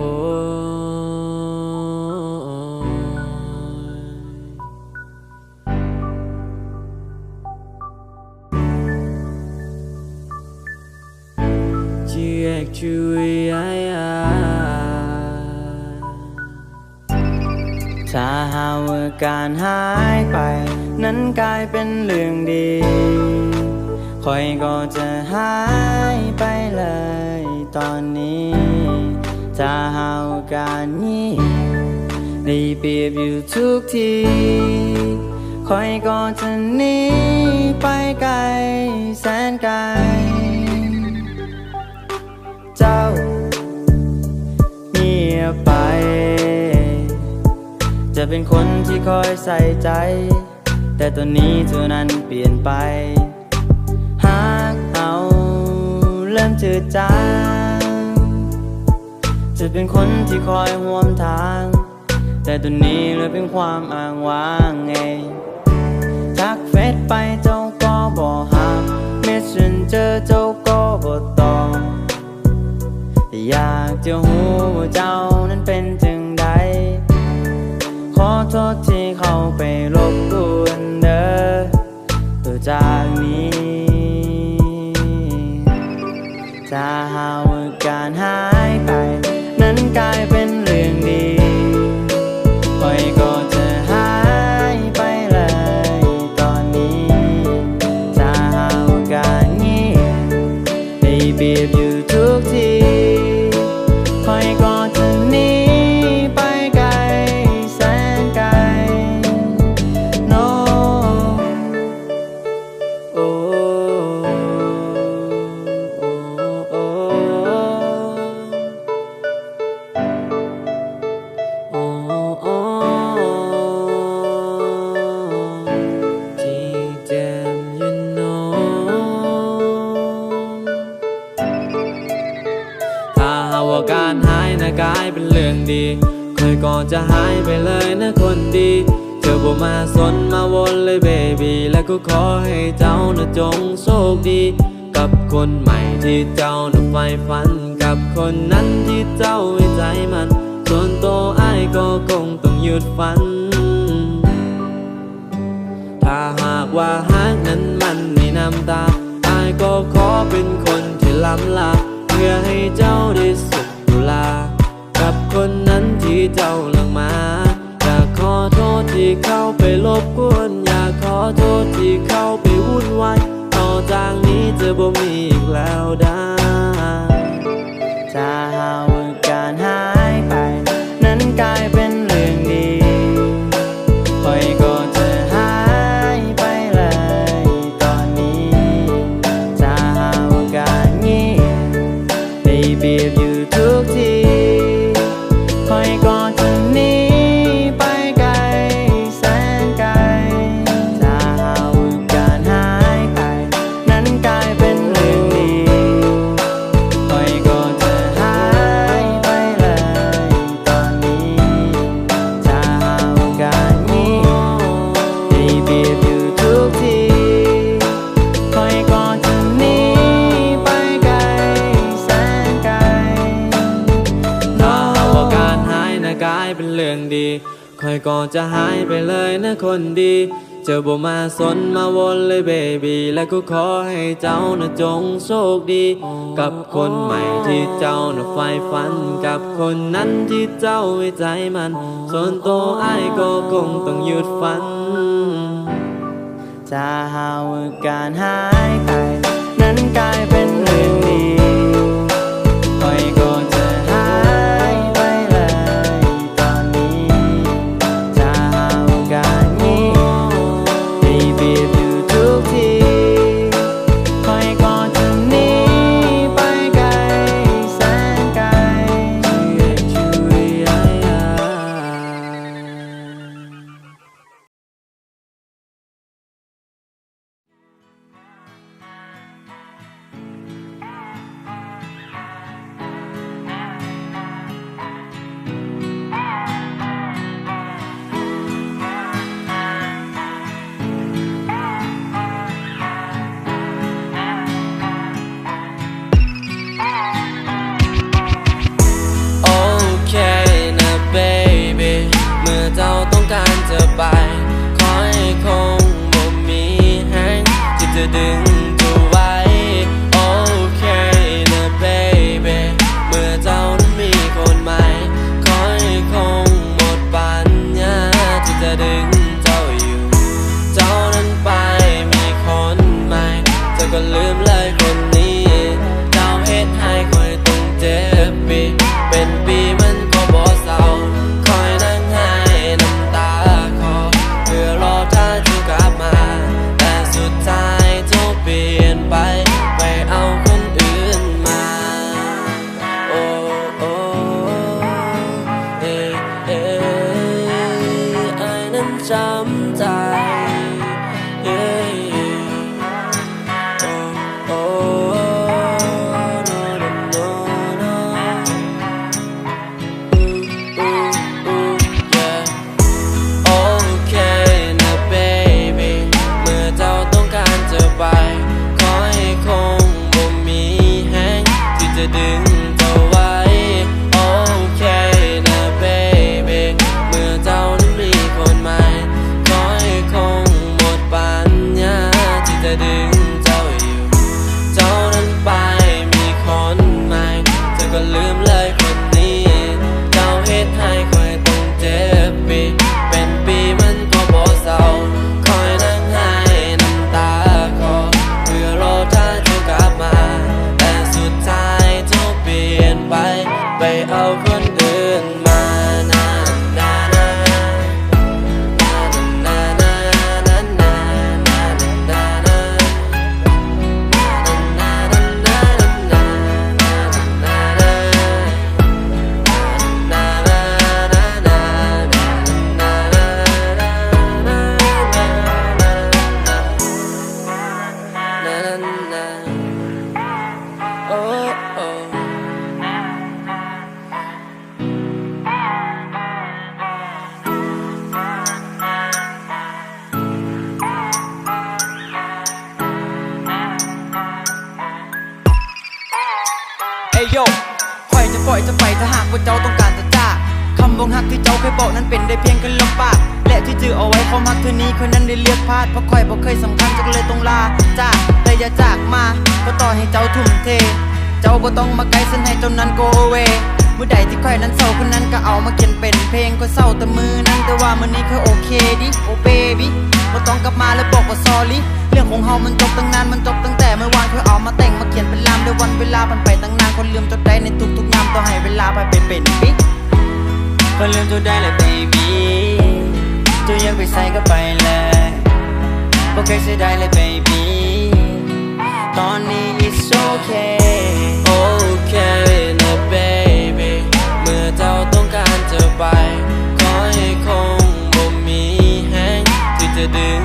โอ้จีเอกจุยอาถ้าหากว่าการหายไป นั้นกลายเป็นเรื่องดีคอยก็จะหายไปเลยตอนนี้ ถ้าหากาการนี้ได้เปรียบอยู่ทุกทีคอยก็จะหนีไปไกลแสนไกล เจ้าเงียบไป จะเป็นคนที่คอยใส่ใจ แต่ตอนนี้เธอนั้นเปลี่ยนไป หากเอาเริ่มจืดจาง จะเป็นคนที่คอยห่วมทาง แต่ตอนนี้เหลยเป็นความอ้างว้างไงทักเฟซไปเจ้าก็บอกหาเมสเซนเจอเจ้าก็บอกตอบอยากจะหูว่าเจ้านั้นเป็นจึงใดขอโทษที่ จะหายไปเลยนะคนดี เธอบ่มาสนมาวนเลยเบบีและก็ขอให้เจ้านะจงโชคดี กับคนใหม่ที่เจ้านะใฝ่ฝัน กับคนนั้นที่เจ้าไว้ใจมัน ส่วนตัวอ้ก็คงต้องหยุดฝัน ถ้าหากว่าหากนั้นมันในน้ำตาไอายก็ขอเป็นคนที่ล้ำลา คนดี เจอบ่มาสนมาวนเลยเบบีและก็ขอให้เจ้านะจงโชคดี กับคนใหม่ที่เจ้านะใฝ่ฝัน กับคนนั้นที่เจ้าไว้ใจมัน ส่วนตัวอ้ก็คงต้องหยุดฝันจะหาว่าการหายไป did กเลยต้องลาจากแต่อย่าจากมาก็ต่อให้เจ้าทุ่มเท เจ้าก็ต้องมาไกลเส้นให้เจ้านั้น go away เมื่อใดที่คอยนั้นเศร้าคนนั้นก็เอามาเขียนเป็นเพลงก็เศร้าแต่มือนั้นแต่ว่ามื้อนี้คือโอเคดิโอเบบี้บ่ต้องกลับมาแล้วบอกว่า sorry เรื่องของเฮามันจบตั้งนานมันจบตั้งแต่เมื่อวานเพื่อเอามาแต่งมาเขียนเป็นลามด้วยวันเวลาผ่านไปตั้งนานคนลืมจดได้ในทุกๆยามต้องให้เวลาไปเป็นเป็นปีคนลืมจดได้เลย baby จะยังไปใส่ก็ไปเลย บ่เคยเสียดายเลย baby ตอนนี้ it's okay okay นะ baby เมื่อเจ้าต้องการจะไป ขอให้คงบ่มีแห้งที่จะดึง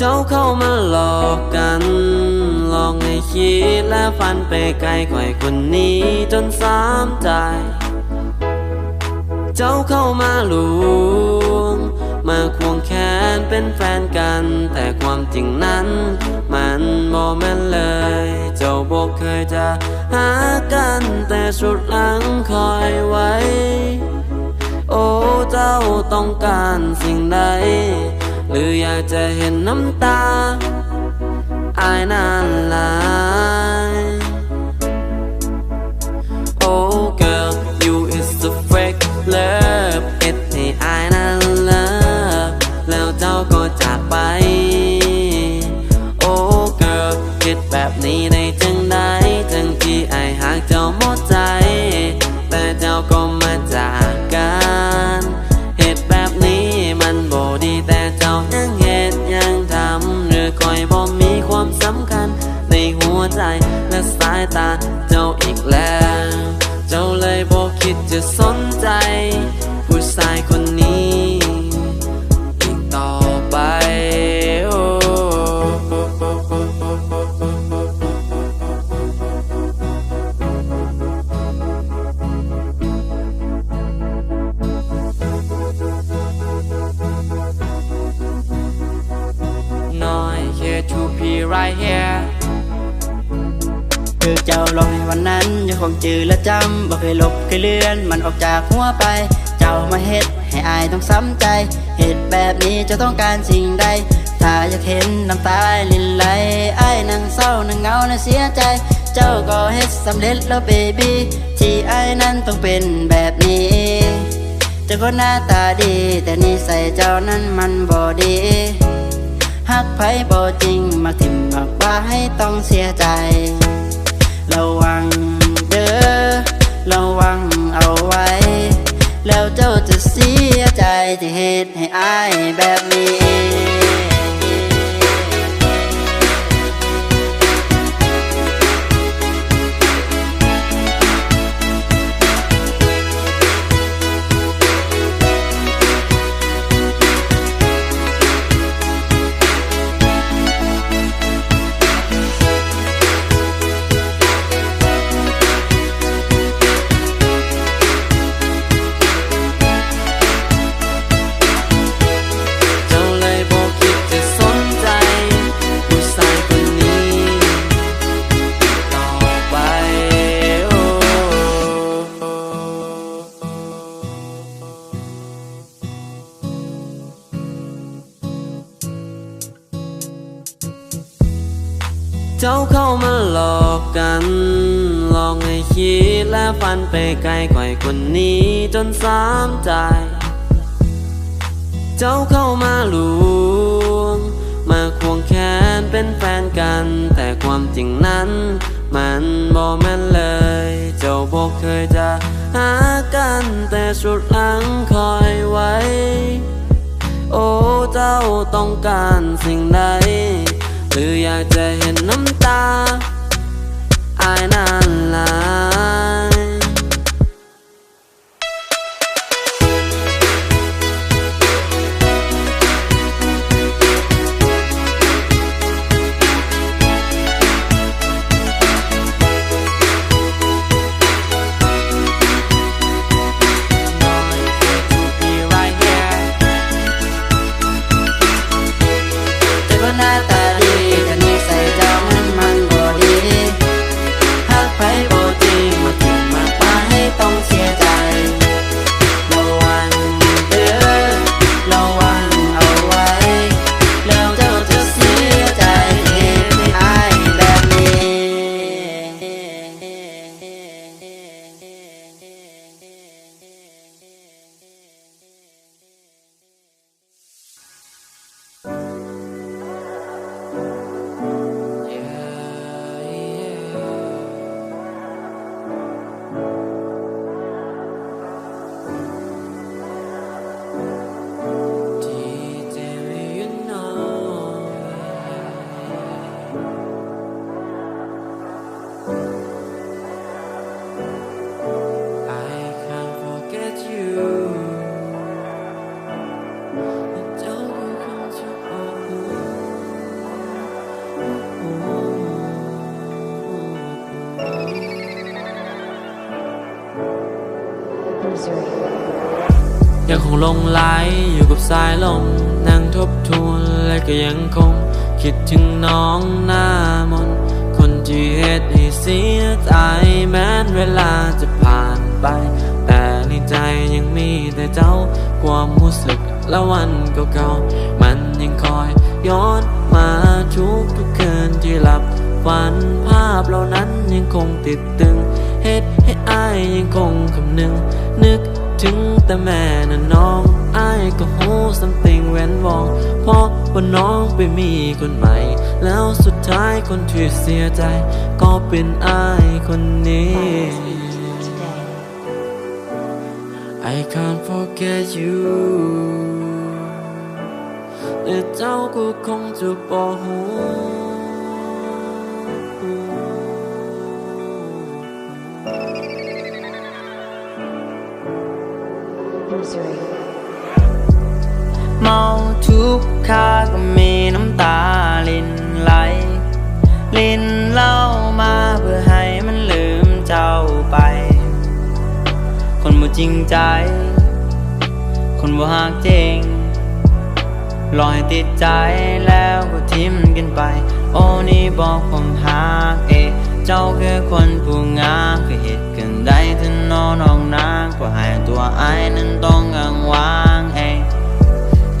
เจ้าเข้ามาหลอกกัน หลอกให้คิดและฟันไปไกลข่อยคนนี้จนสามใจ เจ้าเข้ามาลวง มาควงแขนเป็นแฟนกัน แต่ความจริงนั้น มันบ่แม่นเลย เจ้าบอกเคยจะหากัน แต่สุดหลังคอยไว้ โอ้เจ้าต้องการสิ่งใด หรืออยากจะเห็นน้ำตาอายนานลา ยังคงจือและจำบ่เคยลบเคยเลื่อน มันออกจากหัวไป เจ้ามาเฮ็ดให้อายต้องซ้ำใจ เหตุแบบนี้เจะต้องการสิ่งใด ถ้าอยากเห็นน้ำตาลินไหลอายนั่งเศร้านั่งเหงาน่ะเสียใจ เจ้าก็เฮ็ดสำเร็จแล้วเบบี้ที่อายนั้นต้องเป็นแบบนี้เจ้าก็หน้าตาดี แต่นิสัยเจ้านั้นมันบ่ดีหักไผบ่จริงมักทิมมักว่าให้ต้องเสียใจ ระวัง สียใจที่เหตุให้อายแบบนี้ันไปไกลกว่าคนนี้จนสามใจ เจ้าเข้ามาหลวง มาควงแขนเป็นแฟนกัน แต่ความจริงนั้น มันบ่แม่นเลย เจ้าบอกเคยจะหากัน แต่สุดหลังคอยไว้ โอ้เจ้าต้องการสิ่งใดหรืออยากจะเห็น ลงไหลอยู่กับสายลมนั่งทบทวนและก็ยังคง คิดถึงน้องหน้ามน คนที่เหตุให้เสียใจแม้นเวลาจะผ่านไป แต่ในใจยังมีแต่เจ้าความรู้สึกและวันเก่าๆมันยังคอยย้อนมาทุกทุกคืนที่หลับฝันภาพเหล่านั้นยังคงติดตึงเหตุให้อายยังคงคำนึงนึก ถึงแต่แม่น่ะน้องอายก็หู something เว้นวองเพราะว่าน้องไปมีคนใหม่ แล้วสุดท้ายคนที่เสียใจ ก็เป็นอายคนนี้ I can't forget you แต่เจ้าก็คงจะบอกหู เมาทุกข้าก็มีน้ำตาลินไหล ลินเล่ามาเพื่อให้มันลืมเจ้าไป คนบ่จริงใจ คนบ่หักจริงรอให้ติดใจแล้วก็ทิ้มกันไป โอ้นี่บอกผมหักเอ เจ้าคือคนผู้งามคือเหตุ ใดถึงนอนน้องนางก็ให้ตัวไอ้นั้นต้องกังวางเอง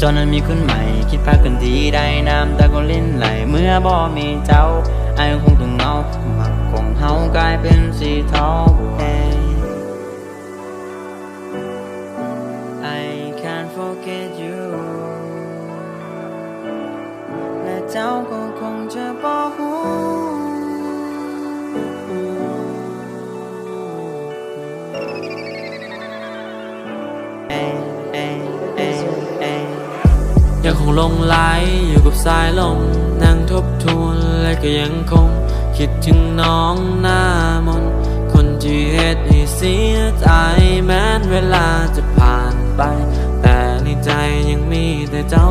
จนนั้นมีคนใหม่คิดพากันทีได้น้ำตาก็ลิ้นไหลเมื่อบ่มีเจ้าไอ้คงต้องเงาหมักของเฮากลายเป็นสีเทา งไหลอยู่กับสายลมนั่งทบทวนและก็ยังคง คิดถึงน้องหน้ามน คนที่เหตุให้เสียใจแม้นเวลาจะผ่านไป แต่ในใจยังมีแต่เจ้า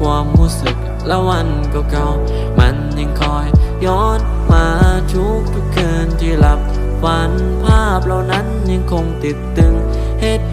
ความรู้สึกและวันเก่าๆมันยังคอยย้อนมาทุกทุกคืนที่หลับฝันภาพเหล่านั้นยังคงติดตึงเหตุ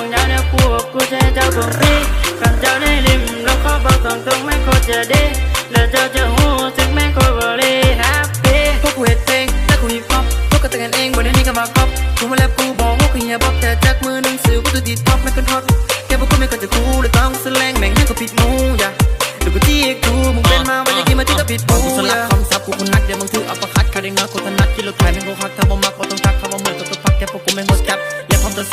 องเจ้าเนี่ยกูบอกกูจะให้เจ้าคงรีขังเจ้าในริมแล้วขอบอกตรงตรงไม่ควรจะดีแล้วเจ้าจะหูซึ่งไม่ควรบริแฮปปี้พวกกูเห็นเพลงแล้วกูฮิปฮอปพวกก็แต่งกันเองบนนี้มีมำว่าครอบกูมาแล้วกูบอกว่ากูเฮีบอกแต่จากมือหนังสือกูตัวดีท็อปไม่คนท็อปแกพวกกูไม่ควรจะกูเลยต้องแสดงแม่งให้กูผิดมูอย่าดูกูที่กูมึงเป็นมาวันนี้กินมาที่ก็ผิดมูอย่าคำสัพย์กูคนนักเดี๋ยวมึงถื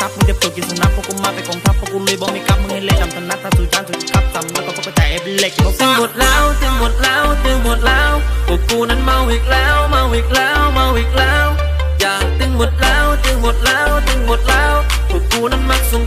ซับมึงเจ็บตัวกินสนับพวกกูมาไปกองทัพพวกกูลุยบอกไมีกับมึงให้เล่นจำถนัดถ้าถูกจานสุดขับจำแล้วก็พวกกูใจเอฟเล็กบอกถึงหมดแล้วถึงหมดแล้วถึงหมดแล้วพวกกูนั้นเมาอีกแล้วเมาอีกแล้วเมาอีกแล้วอยากถึงหมดแล้วถึงหมดแล้วถึงหมดแล้วพวกกูนั้นมักสง